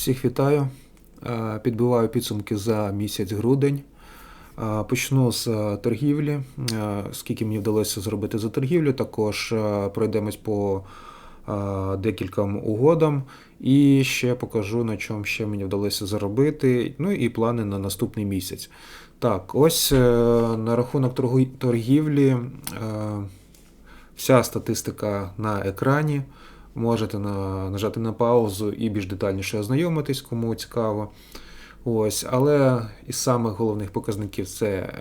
Всіх вітаю. Е, Підбиваю підсумки за місяць грудень. Е, Почну з е, торгівлі. Скільки мені вдалося зробити за торгівлю, також пройдемось по декільком угодам і ще покажу, на чому ще мені вдалося заробити. Ну і плани на наступний місяць. Так, ось на рахунок торгівлі. Вся статистика на екрані. Можете на, нажати на паузу і більш детальніше ознайомитись, кому цікаво. Ось, але із самих головних показників це е,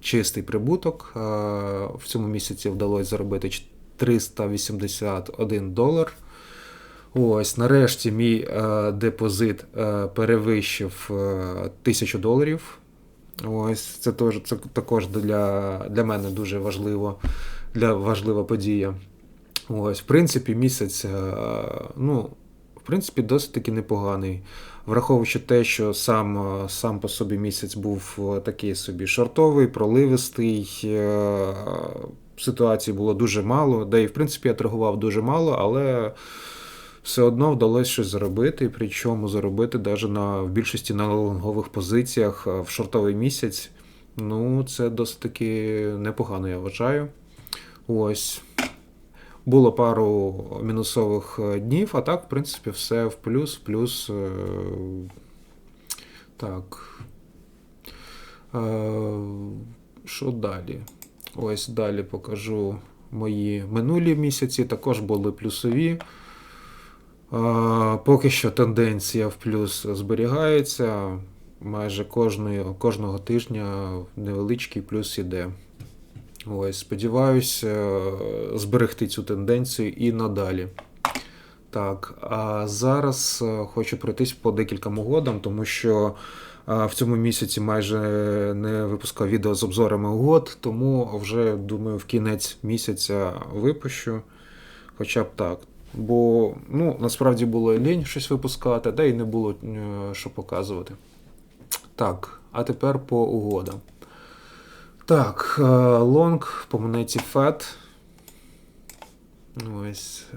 чистий прибуток. Е, в цьому місяці вдалося заробити 381 долар. Ось, нарешті мій е, депозит е, перевищив е, 1000 доларів. Ось, це, теж, це також для, для мене дуже важливо, для важлива подія. Ось, в принципі, місяць, е, ну, в принципі, досить таки непоганий. Враховуючи те, що сам, е, сам по собі місяць був е, такий собі шортовий, проливистий. Ситуацій було дуже мало, де і в принципі я торгував дуже мало, але все одно вдалося щось заробити, причому заробити навіть на, в більшості на лонгових позиціях в шортовий місяць. Ну, це досить таки непогано, я вважаю. Ось. Було пару мінусових е, днів, а так, в принципі, все в плюс, плюс. е, Так. Е, Що далі? Ось далі покажу мої минулі місяці, також були плюсові. Поки що тенденція в плюс зберігається. Майже кожної, кожного тижня невеличкий плюс іде. Ось, сподіваюся е, зберегти цю тенденцію і надалі. Так, а зараз е, хочу пройтись по декільком угодам, тому що е, в цьому місяці майже не випускав відео з обзорами угод, тому вже думаю, в кінець місяця випущу. Хоча б так. Бо ну, насправді було лінь щось випускати, та й не було що показувати. Так, а тепер по угодам. Так, е, лонг по монеті FED. Ось е,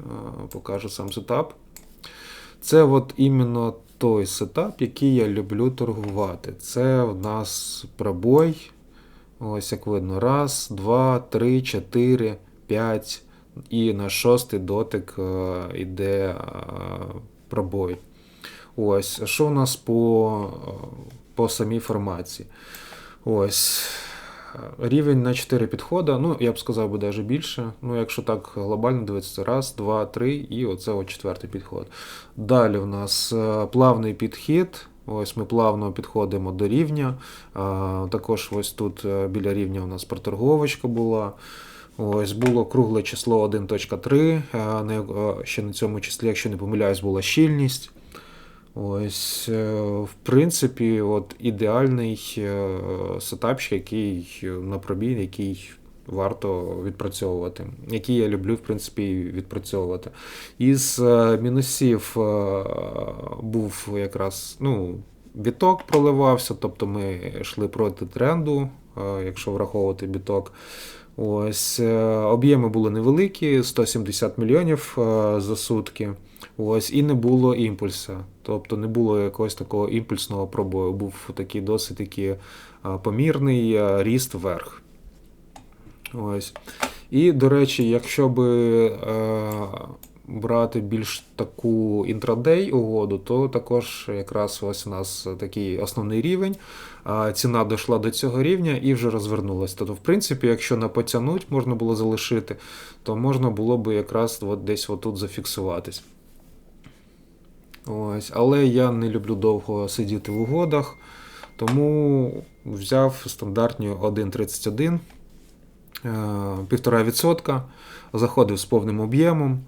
покажу сам сетап. Це от іменно той сетап, який я люблю торгувати. Це в нас пробой. Ось як видно. Раз, два, три, чотири, п'ять. І на шостий дотик е, йде е, пробой. Ось, що у нас по, е, по самій формації? Ось. Рівень на 4 підходи, ну, я б сказав би навіть більше. Ну, якщо так глобально дивитися, раз, два, три, і оце от четвертий підход. Далі в нас е, плавний підхід. Ось ми плавно підходимо до рівня. Також ось тут е, біля рівня у нас проторговочка була. Ось було кругле число 1.3. а на- е, Ще на цьому числі, якщо не помиляюсь, була щільність. Ось, е, в принципі, от ідеальний е, сетапчик, який на пробій, який варто відпрацьовувати, який я люблю, в принципі, відпрацьовувати. Із е, мінусів е, був якраз ну, біток проливався, тобто ми йшли проти тренду, е, якщо враховувати біток. Ось е, об'єми були невеликі, 170 мільйонів е, за сутки. Ось, і не було імпульса. Тобто не було якогось такого імпульсного пробою. Був такий досить таки помірний ріст вверх. Ось. І, до речі, якщо би брати більш таку інтрадей угоду, то також якраз ось у нас такий основний рівень. Ціна дійшла до цього рівня і вже розвернулася. Тобто, в принципі, якщо на потягнуть можна було залишити, то можна було би якраз от десь отут зафіксуватись. Ось, але я не люблю довго сидіти в угодах, тому взяв стандартні 1,31, е, 1,5%, заходив з повним об'ємом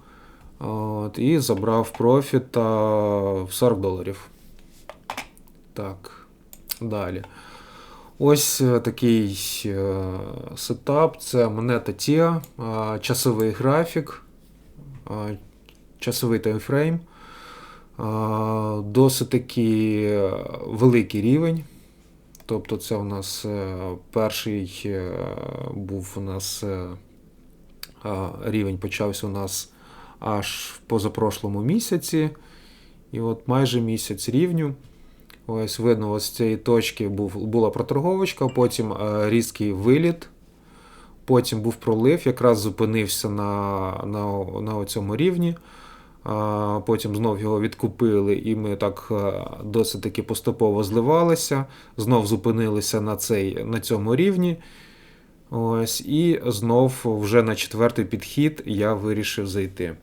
от, і забрав профіта в 40 доларів. Так, далі. Ось е, такий е, сетап. Це монета TIA, е, часовий графік, часовий таймфрейм. Досить таки великий рівень. Тобто, це у нас е, перший е, був у нас е, рівень почався у нас аж в позапрошлому місяці. І от майже місяць рівню. Ось видно, ось з цієї точки був, була проторговочка, потім різкий виліт, потім був пролив, якраз зупинився на, на, на цьому рівні. Потім знов його відкупили, і ми так е, досить таки поступово зливалися, знов зупинилися на, цей, на цьому рівні. Ось, І знов вже на четвертий підхід я вирішив зайти.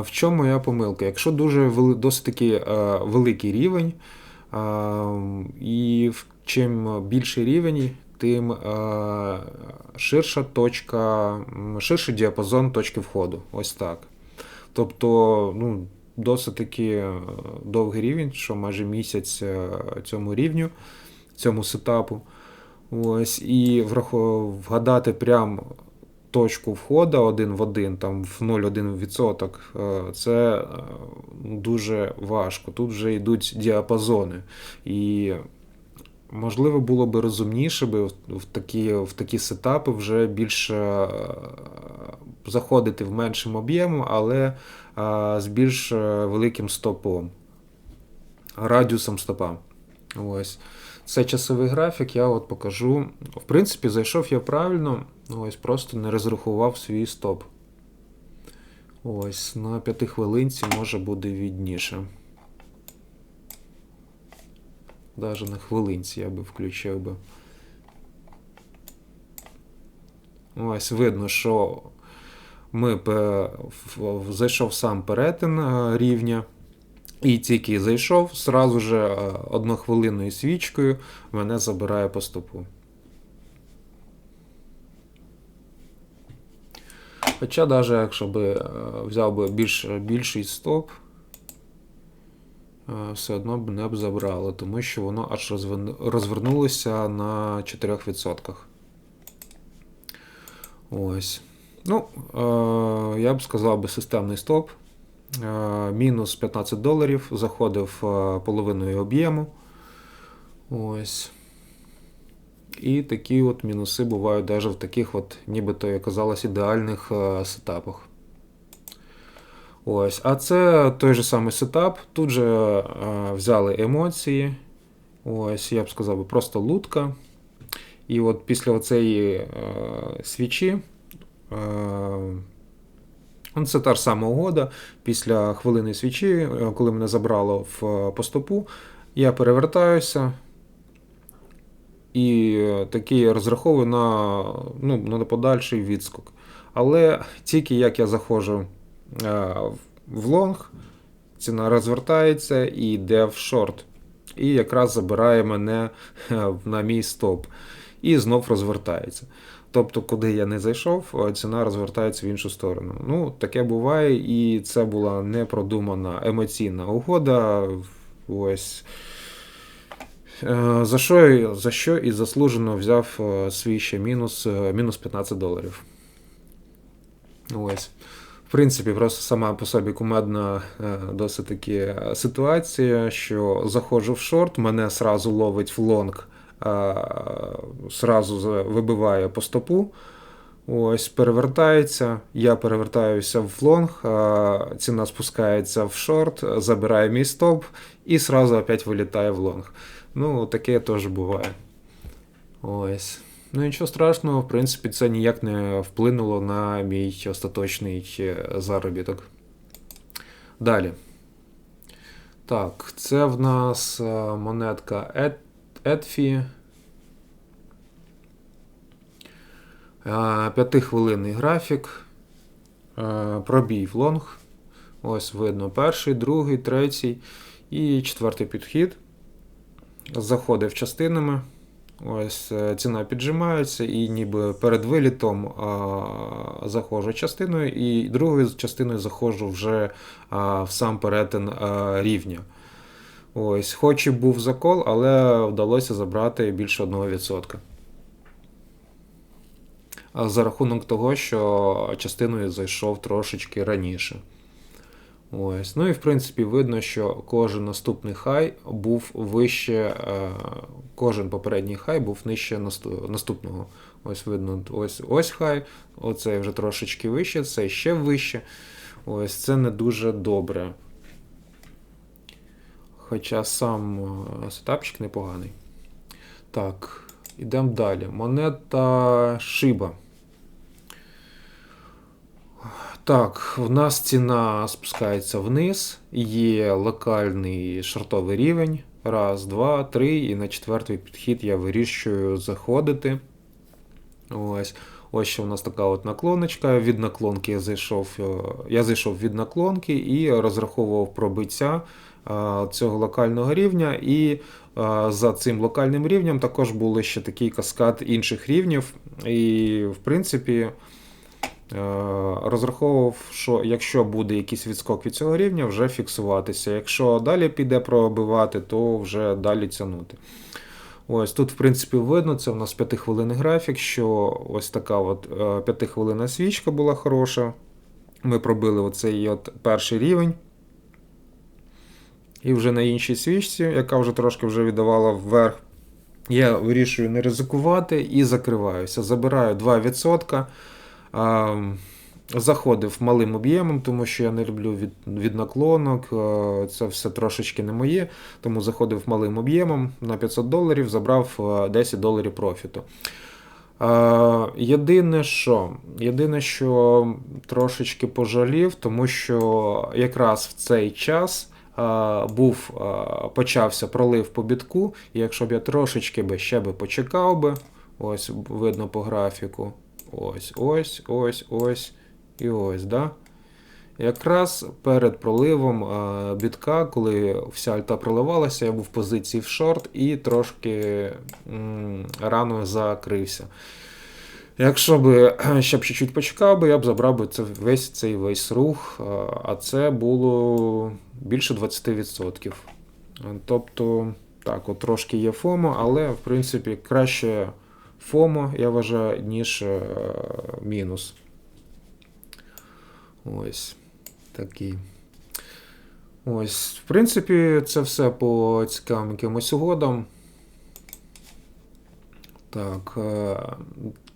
В чому моя помилка? Якщо дуже досить таки е, великий рівень, і чим більший рівень, тим е, ширша точка, ширший діапазон точки входу. Ось так. Тобто, ну, досить таки е, довгий рівень, що майже місяць е, цьому рівню, цьому сетапу. Ось, і вгадати прям точку входу один в один, там в 0,1%, е, це е, дуже важко. Тут вже йдуть діапазони. І можливо було би розумніше би в такі, в такі сетапи вже більше е, заходити в меншим об'ємом, але е, з більш е, великим стопом, радіусом стопа. Ось. Це часовий графік, я от покажу. В принципі, зайшов я правильно, ось просто не розрахував свій стоп. Ось, на п'яти хвилинці може буде відніше. Даже на хвилинці я би включив би. Ось видно, що ми зайшов сам перетин е, рівня. І тільки зайшов, зразу же е, однохвилинною свічкою мене забирає по стопу. Хоча, навіть якщо би е, взяв би більш, більший стоп, все одно б не б забрало, тому що воно аж розвернулося на 4%. Ось. Ну, е, я б сказав би системний стоп. Е, Мінус 15 доларів, заходив е, половиною об'єму. Ось. І такі от мінуси бувають навіть в таких, от, нібито, як казалось, ідеальних е, сетапах. Ось. А це той же самий сетап. Тут же е, взяли емоції. Ось, я б сказав, просто лутка. І от після оцеї е, свічі. Е, Ну, Це та ж сама угода. Після хвилини свічі, коли мене забрало в по стопу, я перевертаюся і такий розраховую на, ну, на подальший відскок. Але тільки як я заходжу в лонг, ціна розвертається і йде в шорт. І якраз забирає мене е, на мій стоп. І знов розвертається. Тобто, куди я не зайшов, е, ціна розвертається в іншу сторону. Ну, таке буває, і це була непродумана емоційна угода. Ось. Е, За що, за що і заслужено взяв е, свій ще мінус, е, мінус 15 доларів. Ось. В принципі, просто сама по собі кумедна е, досить таки ситуація, що заходжу в шорт, мене сразу ловить в лонг, е, сразу вибиває по стопу. Ось перевертається, я перевертаюся в лонг, е, ціна спускається в шорт, забирає мій стоп і сразу опять вилітає в лонг. Ну, таке теж буває. Ось. Ну нічого страшного, в принципі, це ніяк не вплинуло на мій остаточний е, заробіток. Далі. Так, це в нас е, монетка Ед- Едфі. Е, П'ятихвилинний графік. Пробій в лонг. Ось видно перший, другий, третій і четвертий підхід. Заходив частинами. Ось е, ціна піджимається, і ніби перед вилітом а, заходжу частиною, і другою частиною заходжу вже а, в сам перетин а, рівня. Ось, хоч і був закол, але вдалося забрати більше 1%. А За рахунок того, що частиною зайшов трошечки раніше. Ось. Ну і в принципі видно, що кожен наступний хай був вище, е, кожен попередній хай був нижче наступного. Ось видно, ось, ось хай, оцей вже трошечки вище, це ще вище. Ось це не дуже добре. Хоча сам е, сетапчик непоганий. Так, ідемо далі. Монета Шиба. Так, в нас ціна спускається вниз, є локальний шортовий рівень. Раз, два, три, і на четвертий підхід я вирішую заходити. Ось. Ось ще у нас така от наклоночка. Від наклонки я зайшов е, я зайшов від наклонки і розраховував пробиття е, цього локального рівня. І е, за цим локальним рівнем також були ще такий каскад інших рівнів. І, в принципі, розраховував, що якщо буде якийсь відскок від цього рівня, вже фіксуватися. Якщо далі піде пробивати, то вже далі тягнути. Ось тут, в принципі, видно, це у нас 5 хвилинний графік, що ось така от 5 е, хвилинна свічка була хороша. Ми пробили оцей от перший рівень. І вже на іншій свічці, яка вже трошки вже віддавала вверх, я вирішую не ризикувати і закриваюся. Забираю 2%. Заходив малим об'ємом, тому що я не люблю від від наклонок. Це все трошечки не моє. Тому заходив малим об'ємом на 500 доларів, забрав 10 е, доларів профіту. Єдине, що єдине, що трошечки пожалів, тому що якраз в цей час був, почався пролив по бітку, і якщо б я трошечки би ще би почекав би, ось видно по графіку. Ось, ось, ось, ось. І ось, да? Якраз перед проливом а, бітка, коли вся альта проливалася, я був в позиції в шорт і трошки м, рано закрився. Якщо б ще б чуть-чуть почекав, би, я б забрав би це, весь цей весь рух, а це було більше 20%. Тобто, так, от трошки є ФОМО, але в принципі краще ФОМО, я вважаю, ніж е, мінус. Ось такий. Ось, в принципі, це все по цікавим якимось угодам. Так, е,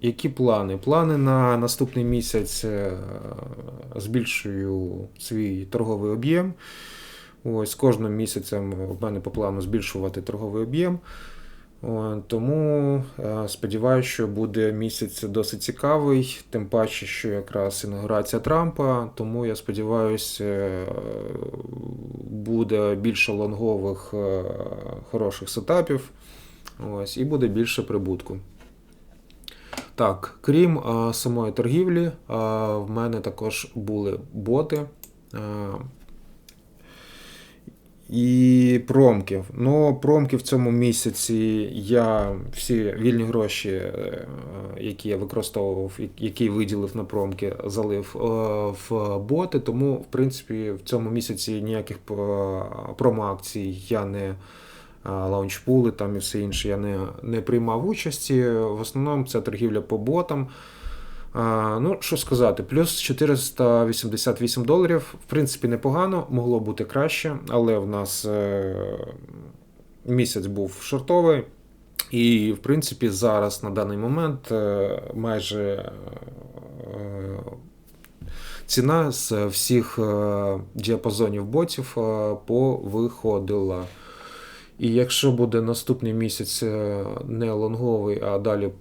які плани? Плани на наступний місяць е, збільшую свій торговий об'єм. Ось Кожним місяцем в мене по плану збільшувати торговий об'єм. Тому е, сподіваюся, що буде місяць досить цікавий, тим паче, що якраз інаугурація Трампа, тому я сподіваюся, е, буде більше лонгових е, хороших сетапів ось, і буде більше прибутку. Так, крім самої торгівлі, в мене також були боти. І промки. Ну, промки в цьому місяці я всі вільні гроші, е, які я використовував, які виділив на промки, залив е, в боти. Тому, в принципі, в цьому місяці ніяких промо-акцій я не лаунчпули там і все інше я не, не приймав участі. В основному це торгівля по ботам. Ну, що сказати, плюс 488 доларів, в принципі, непогано, могло бути краще, але в нас е, місяць був шортовий. І, в принципі, зараз на даний момент е, майже е, ціна з всіх діапазонів ботів повиходила. І якщо буде наступний місяць е, не лонговий, а далі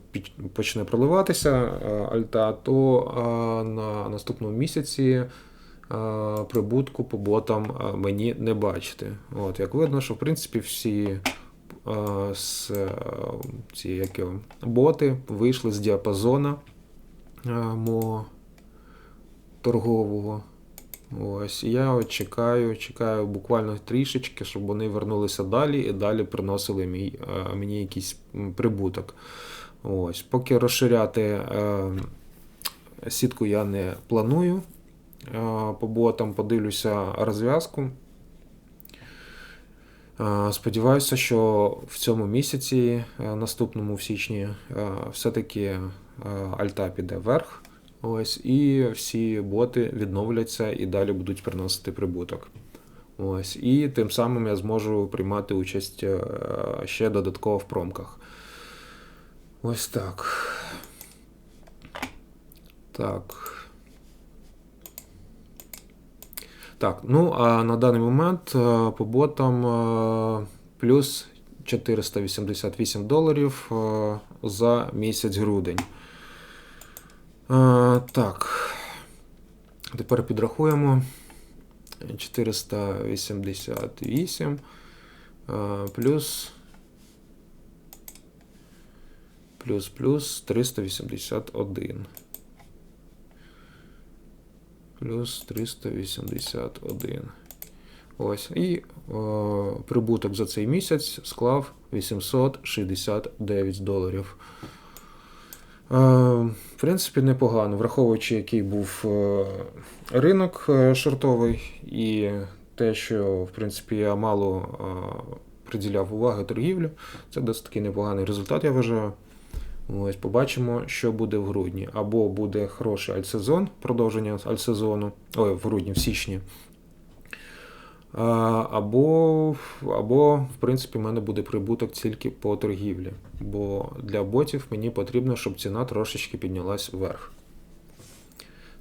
почне проливатися е, альта, то е, на наступному місяці прибутку по ботам мені не бачити. От, Як видно, що в принципі всі з ці які, боти вийшли з діапазона мого торгового. Ось, Я чекаю, чекаю буквально трішечки, щоб вони вернулися далі і далі приносили мій, е, мені якийсь прибуток. Ось, Поки розширяти е, сітку я не планую. Е, по ботам подивлюся розв'язку. Сподіваюся, що в цьому місяці, наступному в січні, все-таки альта піде вверх. Ось, І всі боти відновляться і далі будуть приносити прибуток. Ось, І тим самим я зможу приймати участь е, ще додатково в промках. Ось так. Так. Так, ну а на даний момент е, по ботам е, плюс 488 доларів за місяць грудень. Так. Тепер підрахуємо. 488 е, плюс. Плюс плюс 381. Плюс 381. Ось. І о, прибуток за цей місяць склав 869 доларів. Е, в принципі, непогано, враховуючи, який був е, ринок е, шортовий, і те, що в принципі я мало приділяв уваги торгівлі, це досить таки непоганий результат, я вважаю. Ось побачимо, що буде в грудні. Або буде хороший альтсезон, продовження альтсезону, ой, в грудні, в січні. Або, або, в принципі, в мене буде прибуток тільки по торгівлі. Бо для ботів мені потрібно, щоб ціна трошечки піднялась вверх.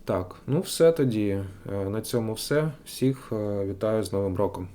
Так, ну все тоді. Е, На цьому все. Всіх е, вітаю з Новим роком.